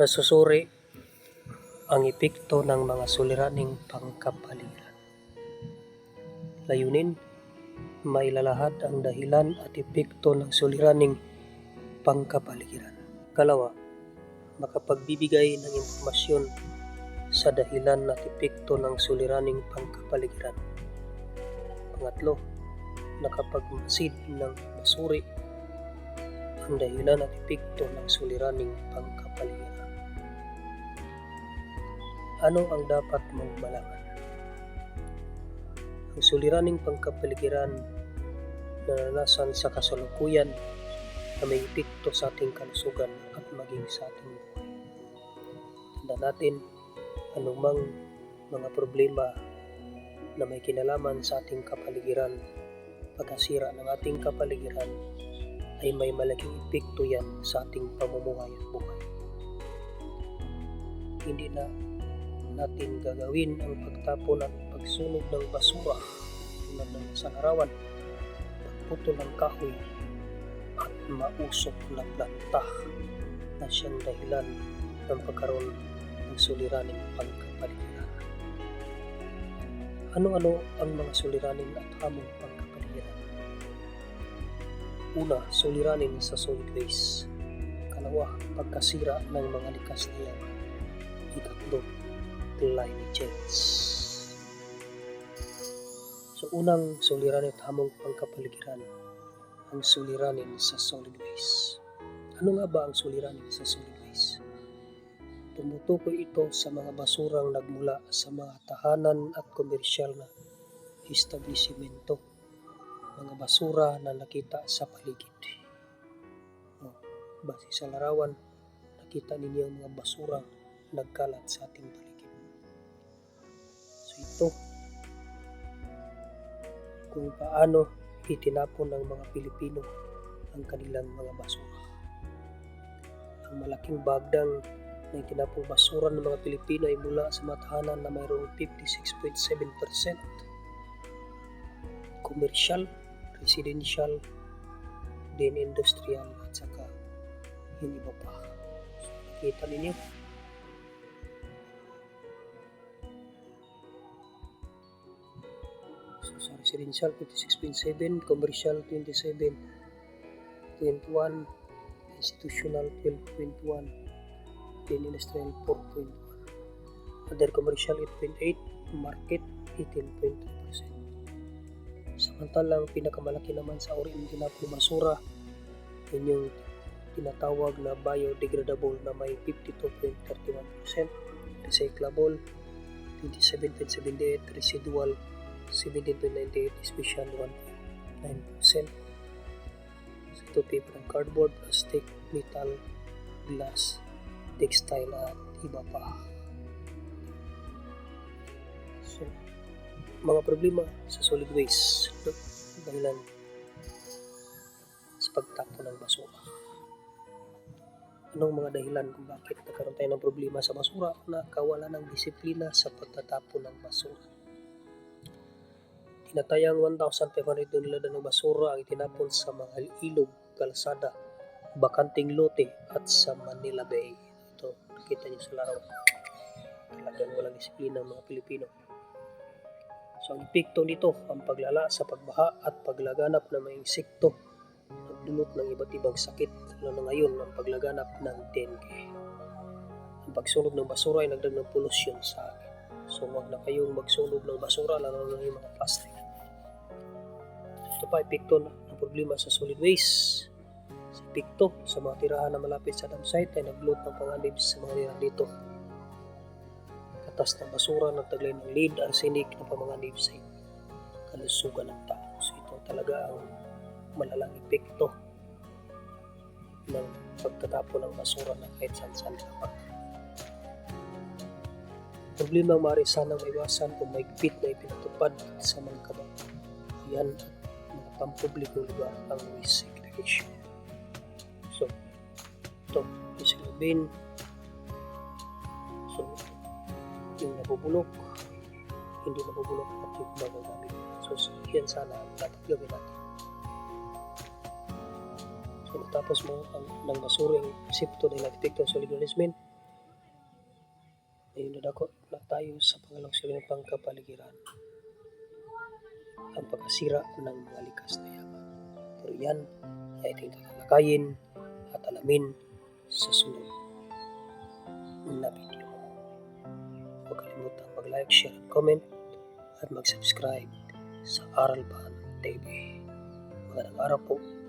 nasusuri ang epekto ng mga suliraning pangkapaligiran. Layunin, mailalahad ang dahilan at epekto ng suliraning pangkapaligiran. Kalawa, makapagbibigay ng impormasyon sa dahilan at epekto ng suliraning pangkapaligiran. Pangatlo, nakapagmasid ng masuri ang dahilan at epekto ng suliraning pangkapaligiran. Ano ang dapat mong malaman? Ang suliraning pangkapaligiran na naranasan sa kasalukuyan na may epekto sa ating kalusugan at maging sa ating buhay. Tanda natin anumang mga problema na may kinalaman sa ating kapaligiran pagkasira ng ating kapaligiran ay may malaking epekto yan sa ating pamumuhay at buhay. Hindi na natin gagawin ang pagtapon at pagsunog ng basura tulad ng sanarawan, pagputol ng kahoy at mausok na planta na siyang dahilan ng pagkaroon ng suliraning pangkapaligiran. Ano-ano ang mga suliranin at hamong pangkapaligiran? Una, suliranin sa solid waste. Kalawa, pagkasira ng mga likas na yaman. Ikatlo, climate change. So unang suliranin at hamong pangkapaligiran, ang suliranin sa solid waste. Ano nga ba ang suliranin sa solid waste? Tumutukoy ito sa mga basurang nagmula sa mga tahanan at komersyal na establishmento mga basura na nakita sa paligid. Base sa larawan, nakita ninyo ang mga basura nagkalat sa ating paligid. Ito, kung paano itinapon ng mga Pilipino ang kanilang mga basura. Ang malaking bagdang na itinapong basura ng mga Pilipino ay mula sa matahanan na mayroong 56.7% komersyal residential, din industrial at saka yung iba pa. So, nakita ninyo. Residential 56.7, commercial 27.1, institutional 12.1, then industrial 4.1, other commercial 8.8, market 18.2%. Samantalang pinakamalaki naman sa uri ng tinapong basura, yun yung tinatawag na biodegradable na may 52.31%, recyclable 27.78, residual 17.98, special 1.9%. Ito paper and cardboard, plastic, metal, glass, textile at iba pa. So, mga problema sa solid waste no? dahilan sa pagtapon ng basura. Anong mga dahilan kung bakit nagkaroon tayo ng problema sa basura na kawalan ng disiplina sa pagtatapon ng basura? Tinatayang 1,500 tonelada ng basura ang itinapon sa mga ilog, kalsada, bakanting lote at sa Manila Bay. Ito, nakita niyo sa larawan. Talagang walang disiplina ng mga Pilipino. So ang epekto nito ang paglala sa pagbaha at paglaganap ng mga insekto at dulot ng iba't ibang sakit lalo na ngayon ang paglaganap ng dengue. Ang pagsunog ng basura ay nagdag ng polusyon sa akin. So huwag na kayong magsunog ng basura lalo na yung mga plastic. Ito pa epekto ng problema sa solid waste. Sa epekto sa mga tirahan na malapit sa dam site ay naglot ng panganib sa mga nila dito katas ng basura ng taglay ng lead, arsenic na pamanganib sa kalusugan ng tao. So ito talaga ang malalang epekto ng pagtatapon ng basura na kahit saan saan dapat. Problema ang maaari sanang maiwasan kung maigpit na ipinatupad sa mga kabayan at mga pampublikong lugar ang waste segregation. So, ito, ibig bin So, yung nabubulok, hindi nabubulok at yung magagamit. So, yan sana dapat gawin natin. So, natapos mo ang, ng basura yung resipto dahil nag-epekto sa solid management, Ngayon na tayo sa pangalawang ng pangkapaligiran. Ang pagkasira ng mga likas na yaman. Pero yan ay ating tatalakayin at alamin sa sunod na video. Huwag kalimutang mag-like, share, at comment at mag-subscribe sa Aral Pan TV. Magandang araw po